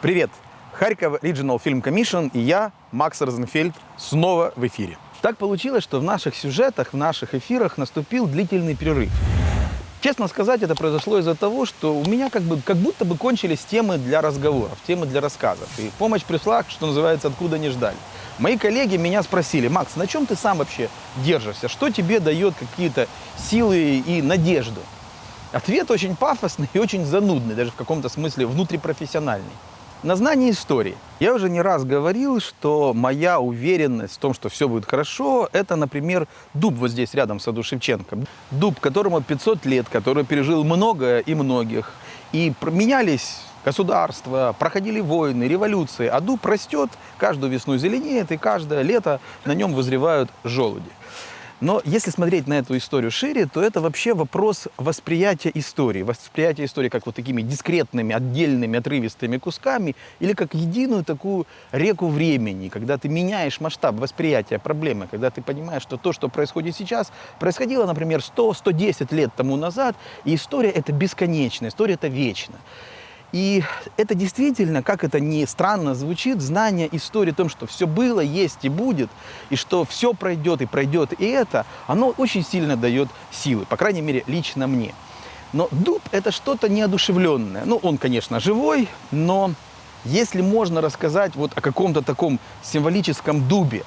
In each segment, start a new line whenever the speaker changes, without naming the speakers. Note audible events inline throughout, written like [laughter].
Привет! Харьков Regional Film Commission и я, Макс Розенфельд, снова в эфире. Так получилось, что в наших сюжетах, в наших эфирах наступил длительный перерыв. Честно сказать, это произошло из-за того, что у меня как, бы, как будто бы кончились темы для разговоров, темы для рассказов. И помощь пришла, что называется, откуда не ждали. Мои коллеги меня спросили, Макс, на чем ты сам вообще держишься? Что тебе дает какие-то силы и надежду? Ответ очень пафосный и очень занудный, даже в каком-то смысле внутрипрофессиональный. На знании истории. Я уже не раз говорил, что моя уверенность в том, что все будет хорошо, это, например, дуб вот здесь рядом в саду Шевченко. Дуб, которому 500 лет, который пережил многое и многих. И менялись государства, проходили войны, революции, а дуб растет, каждую весну зеленеет, и каждое лето на нем вызревают желуди. Но если смотреть на эту историю шире, то это вообще вопрос восприятия истории. Восприятия истории как вот такими дискретными, отдельными, отрывистыми кусками или как единую такую реку времени, когда ты меняешь масштаб восприятия проблемы, когда ты понимаешь, что то, что происходит сейчас, происходило, например, 100-110 лет тому назад, и история это бесконечная, история это вечна. И это действительно, как это ни странно звучит, знание истории о том, что все было, есть и будет, и что все пройдет и пройдет, и это, оно очень сильно дает силы, по крайней мере, лично мне. Но дуб – это что-то неодушевленное. Ну, он, конечно, живой, но если можно рассказать вот о каком-то таком символическом дубе,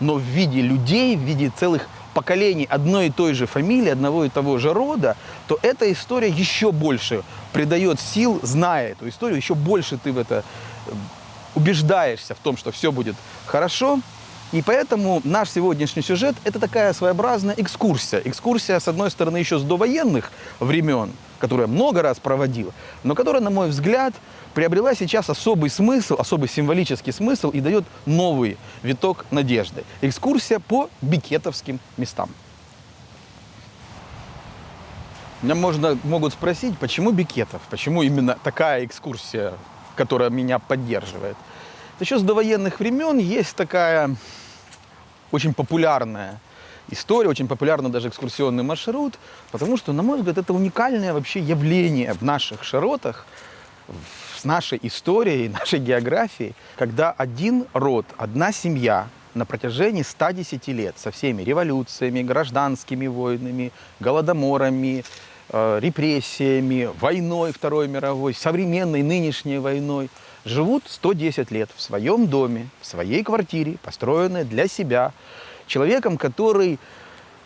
но в виде людей, в виде целых поколений одной и той же фамилии, одного и того же рода, то эта история еще больше придает сил, зная эту историю, еще больше ты в это э, убеждаешься в том, что все будет хорошо. И поэтому наш сегодняшний сюжет – это такая своеобразная экскурсия. Экскурсия, с одной стороны, еще с довоенных времен, которую я много раз проводил, но которая, на мой взгляд, приобрела сейчас особый смысл, особый символический смысл и дает новый виток надежды. Экскурсия по бикетовским местам. Меня можно, могут спросить, почему Бикетов? Почему именно такая экскурсия, которая меня поддерживает? Еще с довоенных времен есть такая очень популярная история, очень популярный даже экскурсионный маршрут, потому что, на мой взгляд, это уникальное вообще явление в наших широтах, с нашей историей, [laughs] нашей географией, когда один род, одна семья на протяжении 110 лет со всеми революциями, гражданскими войнами, голодоморами, э, репрессиями, войной Второй мировой, современной нынешней войной, живут 110 лет в своем доме, в своей квартире, построенной для себя, человеком, который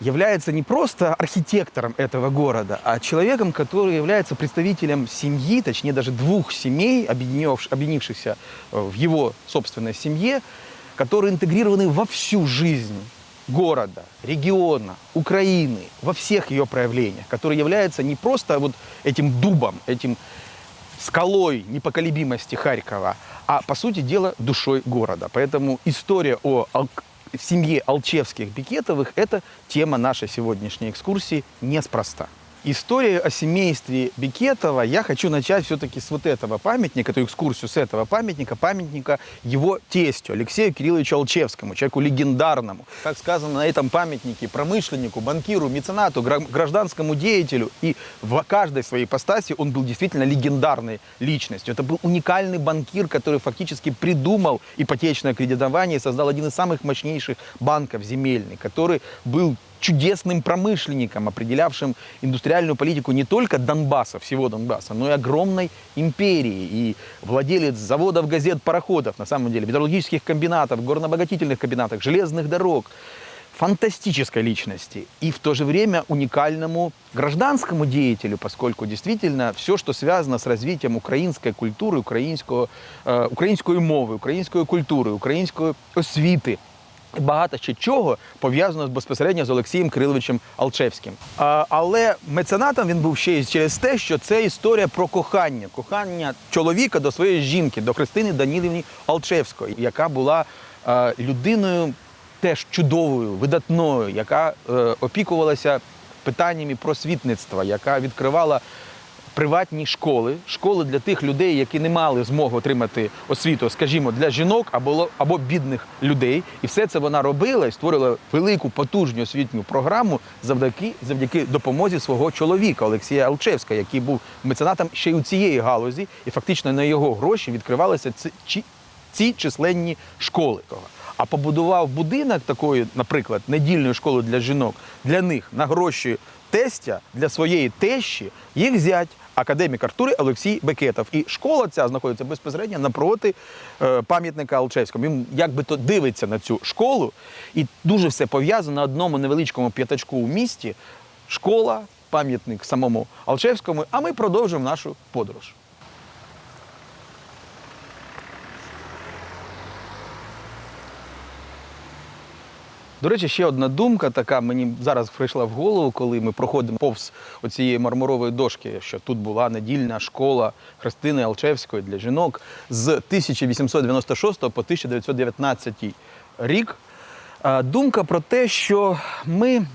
является не просто архитектором этого города, а человеком, который является представителем семьи, точнее даже двух семей, объединившихся э, в его собственной семье, которые интегрированы во всю жизнь города, региона, Украины, во всех ее проявлениях, который является не просто вот этим дубом, этим скалой непоколебимости Харькова, а по сути дела душой города. Поэтому история о Ал- семье Алчевских-Бикетовых – это тема нашей сегодняшней экскурсии неспроста. История о семействе Бикетова я хочу начать все-таки с вот этого памятника, эту экскурсию с этого памятника, памятника его тестю Алексею Кирилловичу Алчевскому, человеку легендарному. Как сказано на этом памятнике, промышленнику, банкиру, меценату, гра- гражданскому деятелю. И в каждой своей ипостаси он был действительно легендарной личностью. Это был уникальный банкир, который фактически придумал ипотечное кредитование и создал один из самых мощнейших банков земельный, который был чудесным промышленником, определявшим индустриальную политику не только Донбасса, всего Донбасса, но и огромной империи. И владелец заводов, газет, пароходов, на самом деле, металлургических комбинатов, горнобогатительных комбинатов, железных дорог, фантастической личности и в то же время уникальному гражданскому деятелю, поскольку действительно все, что связано с развитием української культури, українського, е, української мови, української культури, української освіти, і багато ще чого пов'язано безпосередньо з Олексієм Кириловичем Алчевським. А, але меценатом він був ще й через те, що це історія про кохання, кохання чоловіка до своєї жінки, до Христини Данілівні Алчевської, яка була е, людиною теж чудовою, видатною, яка е, опікувалася питаннями просвітництва, яка відкривала приватні школи, школи для тих людей, які не мали змоги отримати освіту, скажімо, для жінок або, або бідних людей. І все це вона робила і створила велику потужну освітню програму завдяки завдяки допомозі свого чоловіка Олексія Алчевська, який був меценатом ще й у цієї галузі, і фактично на його гроші відкривалися ці, ці, численні школи. А побудував будинок такої, наприклад, недільної школи для жінок для них на гроші тестя для своєї тещі їх зять академік Артури Олексій Бекетов. І школа ця знаходиться безпосередньо напроти е, пам'ятника Алчевського. Він якби то дивиться на цю школу, і дуже все пов'язано на одному невеличкому п'ятачку у місті. Школа, пам'ятник самому Алчевському. А ми продовжимо нашу подорож. До речі, ще одна думка така мені зараз прийшла в голову, коли ми проходимо повз оцієї мармурової дошки, що тут була недільна школа Христини Алчевської для жінок з 1896 по 1919 рік. Думка про те, що ми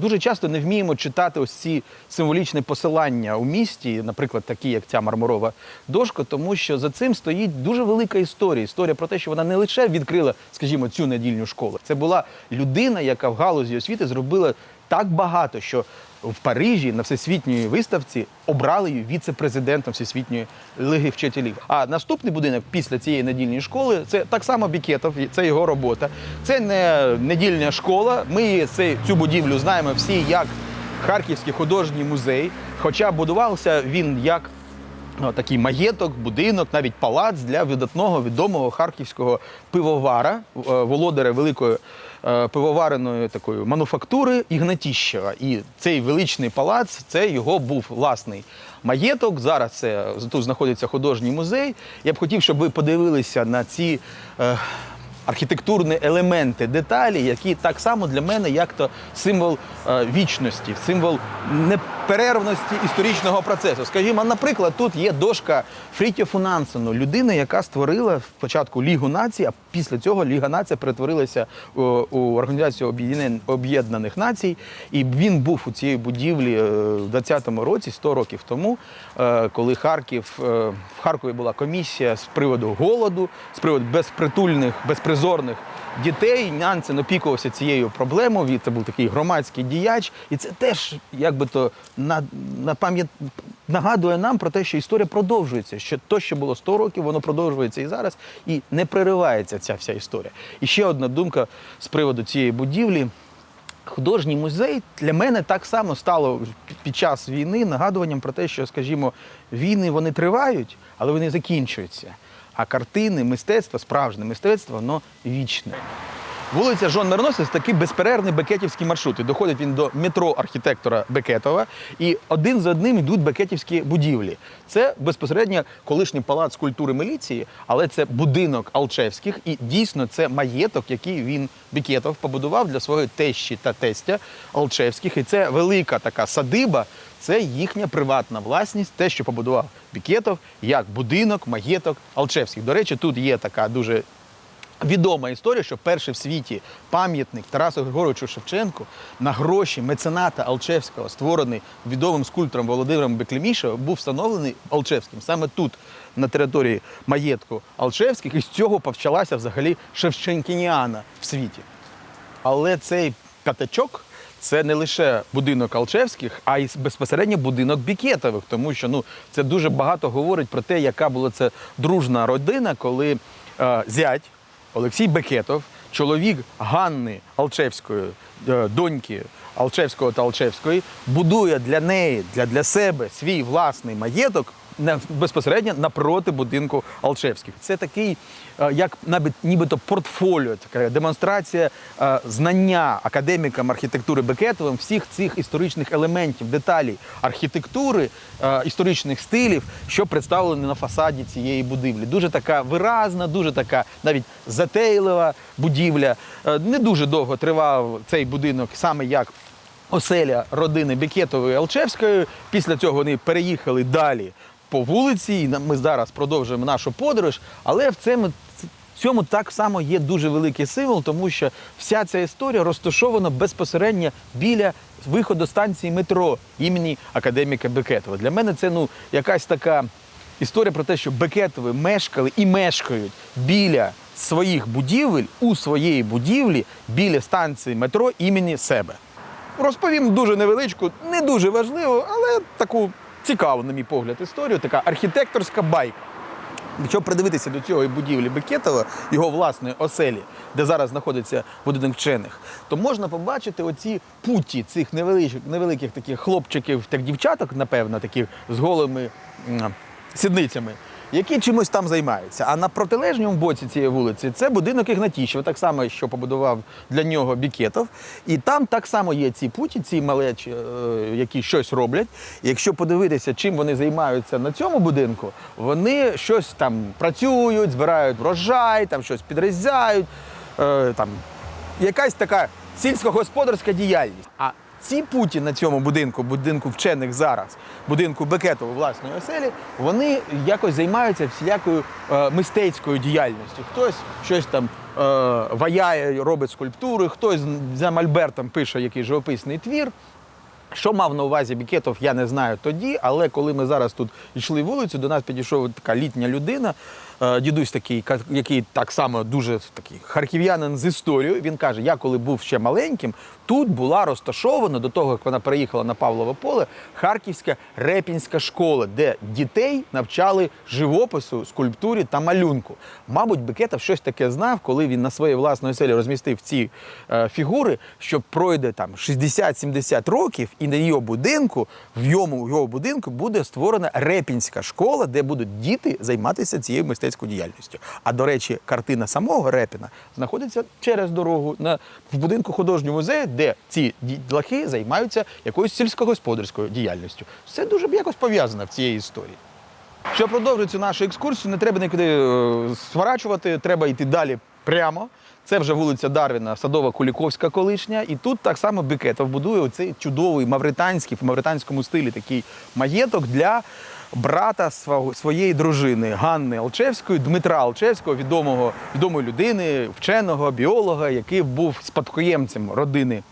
дуже часто не вміємо читати ось ці символічні посилання у місті, наприклад, такі, як ця мармурова дошка, тому що за цим стоїть дуже велика історія. Історія про те, що вона не лише відкрила, скажімо, цю недільну школу. Це була людина, яка в галузі освіти зробила так багато, що в Парижі на всесвітньої виставці обрали її віце-президентом Всесвітньої лиги вчителів. А наступний будинок після цієї недільної школи це так само Бікетов, це його робота. Це не недільна школа. Ми цю будівлю знаємо всі як Харківський художній музей. Хоча будувався він як такий маєток, будинок, навіть палац для видатного відомого харківського пивовара, е, володаря великої е, пивовареної такої мануфактури Ігнатіщева. І цей величний палац це його був власний маєток. Зараз це тут знаходиться художній музей. Я б хотів, щоб ви подивилися на ці. Е, Архітектурні елементи, деталі, які так само для мене, як то символ е, вічності, символ неперервності історичного процесу. Скажімо, наприклад, тут є дошка Фрітьофу Нансену, людини, яка створила спочатку Лігу націй, а після цього Ліга націй перетворилася у, у Організацію Об'єднаних Націй. І він був у цій будівлі е, в 20-му році, 100 років тому, е, коли Харків е, в Харкові була комісія з приводу голоду, з приводу безпритульних, безпризорних дітей. Нансен опікувався цією проблемою. Він це був такий громадський діяч, і це теж якби то на, на пам'ять нагадує нам про те, що історія продовжується. Що то, що було 100 років, воно продовжується і зараз, і не переривається ця вся історія. І ще одна думка з приводу цієї будівлі. Художній музей для мене так само стало під час війни нагадуванням про те, що, скажімо, війни вони тривають, але вони закінчуються. А картини, мистецтво, справжнє мистецтво, воно вічне. Вулиця Жон Мерносець такий безперервний бекетівський маршрут. І доходить він до метро архітектора Бекетова. І один за одним йдуть бекетівські будівлі. Це безпосередньо колишній палац культури міліції, але це будинок Алчевських. І дійсно це маєток, який він Бекетов побудував для своєї тещі та тестя Алчевських. І це велика така садиба. Це їхня приватна власність, те, що побудував Бікетов, як будинок, маєток Алчевських. До речі, тут є така дуже Відома історія, що перший в світі пам'ятник Тарасу Григоровичу Шевченку на гроші мецената Алчевського, створений відомим скульптором Володимиром Беклемішевим, був встановлений Алчевським саме тут, на території маєтку Алчевських, і з цього почалася взагалі Шевченкініана в світі. Але цей п'ятачок це не лише будинок Алчевських, а й безпосередньо будинок Бікетових, тому що ну це дуже багато говорить про те, яка була це дружна родина, коли е, зять Олексій Бекетов, чоловік Ганни Алчевської, е, доньки Алчевського та Алчевської, будує для неї, для, для себе свій власний маєток безпосередньо напроти будинку Алчевських. Це такий, е, як навіть нібито портфоліо, така демонстрація е, знання академікам архітектури Бекетовим всіх цих історичних елементів, деталей архітектури, е, історичних стилів, що представлені на фасаді цієї будівлі. Дуже така виразна, дуже така навіть затейлива будівля. Не дуже довго тривав цей будинок, саме як оселя родини Бекетової Алчевської. Після цього вони переїхали далі по вулиці. І ми зараз продовжуємо нашу подорож. Але в цьому цьому так само є дуже великий символ, тому що вся ця історія розташована безпосередньо біля виходу станції метро імені академіка Бекетова. Для мене це ну якась така історія про те, що Бекетови мешкали і мешкають біля своїх будівель у своєї будівлі біля станції метро імені себе. Розповім дуже невеличку, не дуже важливу, але таку цікаву, на мій погляд, історію, така архітекторська байка. Якщо придивитися до цього будівлі Бекетова, його власної оселі, де зараз знаходиться будинок вчених, то можна побачити оці путі цих невеликих, невеликих таких хлопчиків, так дівчаток, напевно, таких з голими сідницями, які чимось там займаються. А на протилежному боці цієї вулиці це будинок Ігнатіщева, так само, що побудував для нього Бікетов. І там так само є ці путі, ці малечі, е, які щось роблять. Якщо подивитися, чим вони займаються на цьому будинку, вони щось там працюють, збирають врожай, там щось підрізають. Е, там, якась така сільськогосподарська діяльність. А ці путі на цьому будинку, будинку вчених зараз, будинку Бекетової власної оселі, вони якось займаються всілякою е, мистецькою діяльністю. Хтось щось там е, ваяє, робить скульптури, хтось за Мольбертом пише якийсь живописний твір. Що мав на увазі Бікетов, я не знаю тоді, але коли ми зараз тут йшли вулицю, до нас підійшов така літня людина, е, дідусь такий, який так само дуже такий харків'янин з історією. Він каже: я коли був ще маленьким, тут була розташована до того, як вона переїхала на Павлове поле, Харківська репінська школа, де дітей навчали живопису, скульптурі та малюнку. Мабуть, Бекетов щось таке знав, коли він на своїй власної селі розмістив ці е, фігури, що пройде там 60-70 років, і на його будинку, в йому в його будинку буде створена репінська школа, де будуть діти займатися цією мистецькою діяльністю. А до речі, картина самого Репіна знаходиться через дорогу на в будинку художнього музею, де ці дітлахи займаються якоюсь сільськогосподарською діяльністю. Все дуже б якось пов'язано в цієї історії. Щоб продовжити нашу екскурсію, не треба нікуди е, сворачувати, треба йти далі прямо. Це вже вулиця Дарвіна, Садова Куліковська колишня. І тут так само Бікетов будує оцей чудовий мавританський, в мавританському стилі такий маєток для брата своєї дружини Ганни Алчевської, Дмитра Алчевського, відомого, відомої людини, вченого, біолога, який був спадкоємцем родини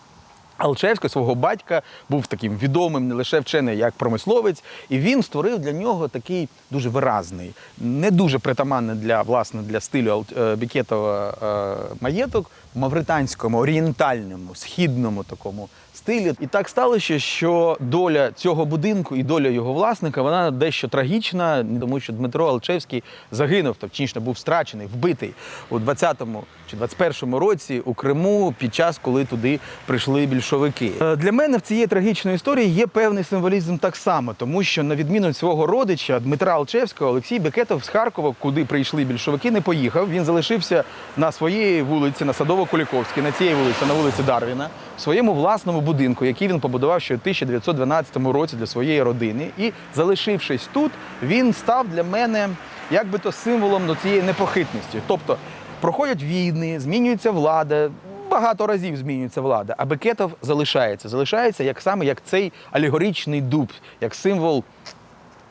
Алчевського, свого батька, був таким відомим не лише вчений, як промисловець, і він створив для нього такий дуже виразний, не дуже притаманний для власне для стилю е, Бікетова е, маєток в мавританському, орієнтальному, східному такому стилі. І так сталося, що доля цього будинку і доля його власника вона дещо трагічна, тому що Дмитро Алчевський загинув, точніше був страчений, вбитий у 20-му чи 21-му році у Криму під час, коли туди прийшли більшовики. Е, Для мене в цієї трагічної історії є певний символізм так само, тому що на відміну від свого родича Дмитра Алчевського, Олексій Бекетов з Харкова, куди прийшли більшовики, не поїхав. Він залишився на своїй вулиці, на Садово-Куліковській, на цій вулиці, на вулиці Дарвіна, в своєму власному будинку, який він побудував ще у 1912 році для своєї родини. І залишившись тут, він став для мене як би то символом до цієї непохитності. Тобто проходять війни, змінюється влада. Багато разів змінюється влада, а Бекетов залишається. Залишається як саме як цей алегоричний дуб, як символ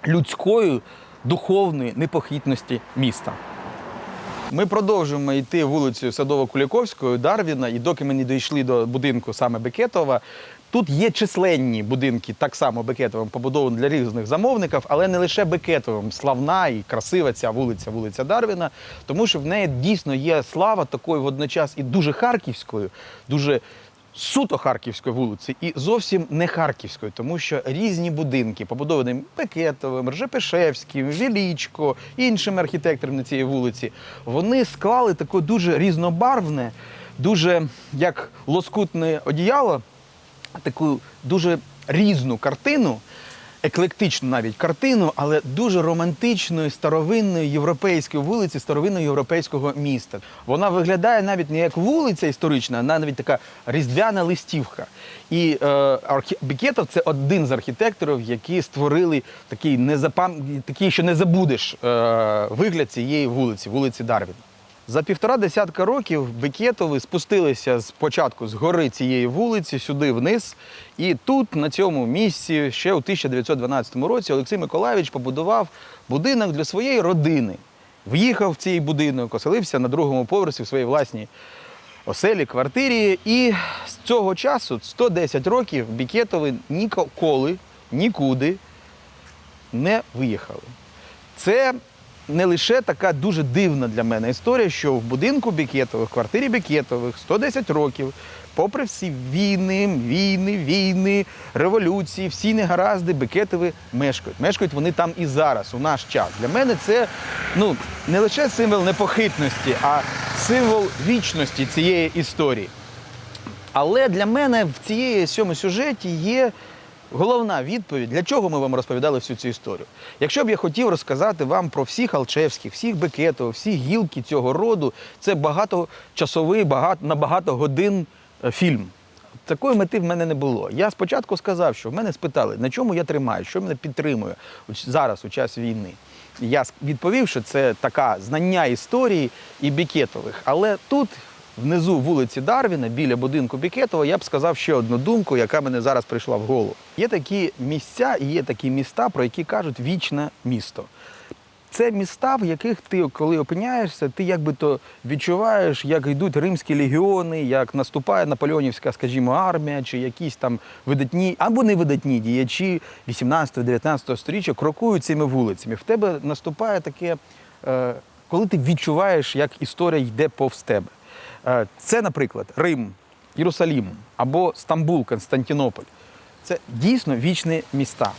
людської духовної непохитності міста. Ми продовжуємо йти вулицею Садово-Куліковською, Дарвіна, і доки ми не дійшли до будинку саме Бекетова. Тут є численні будинки, так само Бекетовим, побудовані для різних замовників, але не лише Бекетовим. Славна і красива ця вулиця, вулиця Дарвіна, тому що в неї дійсно є слава такою водночас і дуже харківською, дуже суто харківської вулиці і зовсім не харківської, тому що різні будинки, побудовані Пекетовим, Ржепешевським, Вілічко, іншими архітекторами на цій вулиці, вони склали таке дуже різнобарвне, дуже як лоскутне одіяло, таку дуже різну картину, еклектичну навіть картину, але дуже романтичної старовинної європейської вулиці, старовинного європейського міста. Вона виглядає навіть не як вулиця історична, а навіть така різдвяна листівка. І е, архі... Бікетов це один з архітекторів, які створили такий незапам... такий, що не забудеш е, вигляд цієї вулиці, вулиці Дарвіна. За півтора десятка років Бекетови спустилися спочатку з гори цієї вулиці сюди вниз. І тут, на цьому місці, ще у 1912 році Олексій Миколаївич побудував будинок для своєї родини. в'їхав в цей будинок, оселився на другому поверсі в своїй власній оселі, квартирі. І з цього часу, 110 років, Бікетови ніколи, нікуди не виїхали. Це не лише така дуже дивна для мене історія, що в будинку Бікетових, в квартирі Бікетових 110 років, попри всі війни, війни, війни, революції, всі негаразди, Бікетови мешкають. Мешкають вони там і зараз, у наш час. Для мене це ну, не лише символ непохитності, а символ вічності цієї історії. Але для мене в цієї цьому сюжеті є головна відповідь, для чого ми вам розповідали всю цю історію. Якщо б я хотів розказати вам про всіх Алчевських, всіх Бекетових, всі гілки цього роду, це багаточасовий, багато, на багато годин е, фільм. Такої мети в мене не було. Я спочатку сказав, що в мене спитали, на чому я тримаю, що мене підтримує зараз, у час війни. Я відповів, що це така знання історії і Бікетових. Але тут, внизу вулиці Дарвіна, біля будинку Бікетова, я б сказав ще одну думку, яка мене зараз прийшла в голову. Є такі місця і є такі міста, про які кажуть вічне місто. Це міста, в яких ти, коли опиняєшся, ти якби то відчуваєш, як йдуть римські легіони, як наступає наполеонівська, скажімо, армія, чи якісь там видатні або невидатні діячі 18-19 століття крокують цими вулицями. В тебе наступає таке, е, коли ти відчуваєш, як історія йде повз тебе. Е, Це, наприклад, Рим, Єрусалім або Стамбул, Константинополь. Це дійсно вічні міста.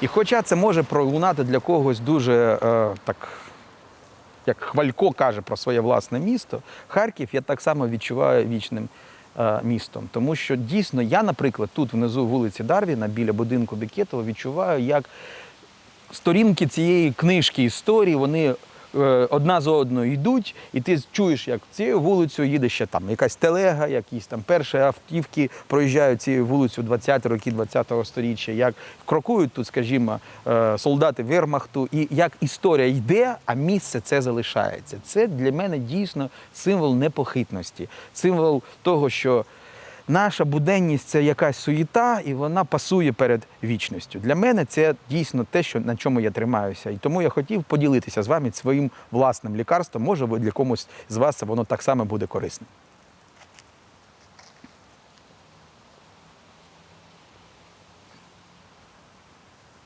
І хоча це може пролунати для когось дуже е, так, як Хвалько каже про своє власне місто, Харків я так само відчуваю вічним е, містом. Тому що дійсно я, наприклад, тут внизу вулиці Дарвіна, біля будинку Бекетова, відчуваю, як сторінки цієї книжки історії, вони одна за одною йдуть, і ти чуєш, як цією вулицею їде ще там якась телега, якісь там перші автівки проїжджають цією вулицею 20-ті роки 20-го сторіччя, як крокують тут, скажімо, е, солдати Вермахту, і як історія йде, а місце це залишається. Це для мене дійсно символ непохитності, символ того, що наша буденність це якась суєта, і вона пасує перед вічністю. Для мене це дійсно те, що на чому я тримаюся. І тому я хотів поділитися з вами своїм власним лікарством. Може, для комусь з вас воно так само буде корисним.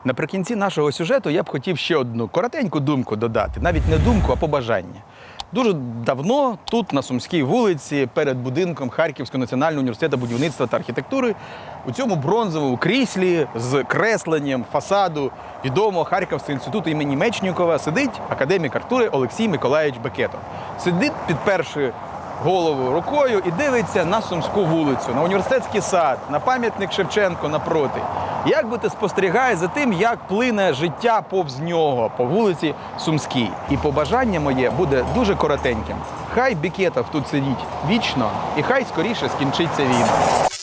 Наприкінці нашого сюжету я б хотів ще одну коротеньку думку додати, навіть не думку, а побажання. Дуже давно тут, на Сумській вулиці, перед будинком Харківського національного університету будівництва та архітектури, у цьому бронзовому кріслі з кресленням фасаду відомого Харківського інституту імені Мечнікова сидить академік Артури Олексій Миколаївич Бекетов. Сидить, підперши голову рукою і дивиться на Сумську вулицю, на університетський сад, на пам'ятник Шевченко напроти. Як би ти спостерігає за тим, як плине життя повз нього по вулиці Сумській. І побажання моє буде дуже коротеньким. Хай Бікетов тут сидіть вічно, і хай скоріше скінчиться війна.